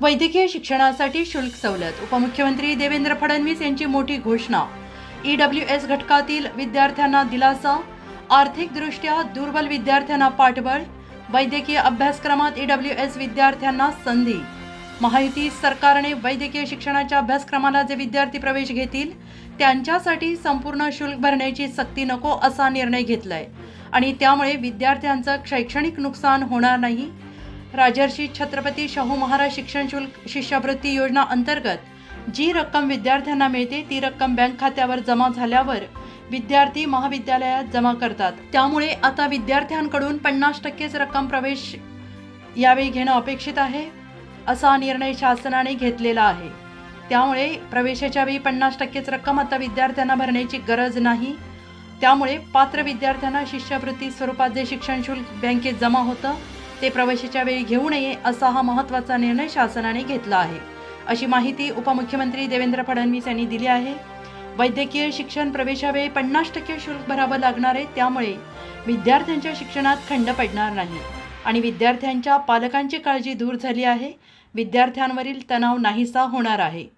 वैद्यकीय शिक्षणासाठी शुल्क सवलत. उपमुख्यमंत्री देवेंद्र फडणवीस यांची मोठी घोषणा. ई डब्ल्यू एस घटकातील विद्यार्थ्यांना दिलासा. आर्थिकदृष्ट्या दुर्बल विद्यार्थ्यांना पाठबळ. वैद्यकीय अभ्यासक्रमात ई डब्ल्यू एस विद्यार्थ्यांना संधी. महायुती सरकारने वैद्यकीय शिक्षणाच्या अभ्यासक्रमाला जे विद्यार्थी प्रवेश घेतील त्यांच्यासाठी संपूर्ण शुल्क भरण्याची सक्ती नको असा निर्णय घेतलाय. आणि त्यामुळे विद्यार्थ्यांचं शैक्षणिक नुकसान होणार नाही. राजर्षी छत्रपती शाहू महाराज शिक्षण शुल्क शिष्यवृत्ती योजना अंतर्गत जी रक्कम विद्यार्थ्यांना मिळते ती रक्कम बँक खात्यावर जमा झाल्यावर विद्यार्थी महाविद्यालयात जमा करतात. त्यामुळे आता विद्यार्थ्यांकडून पन्नास टक्केच रक्कम प्रवेश यावेळी घेणं अपेक्षित आहे असा निर्णय शासनाने घेतलेला आहे. त्यामुळे प्रवेशाच्या वेळी पन्नास टक्केच रक्कम आता विद्यार्थ्यांना भरण्याची गरज नाही. त्यामुळे पात्र विद्यार्थ्यांना शिष्यवृत्ती स्वरूपात जे शिक्षण शुल्क बँकेत जमा होतं ते प्रवेशाच्या वेळी घेऊ नये असा हा महत्त्वाचा निर्णय शासनाने घेतला आहे. अशी माहिती उपमुख्यमंत्री देवेंद्र फडणवीस यांनी दिली आहे. वैद्यकीय शिक्षण प्रवेशावेळी पन्नास टक्के शुल्क भरावं लागणार आहे त्यामुळे विद्यार्थ्यांच्या शिक्षणात खंड पडणार नाही. आणि विद्यार्थ्यांच्या पालकांची काळजी दूर झाली आहे. विद्यार्थ्यांवरील तणाव नाहीसा होणार आहे.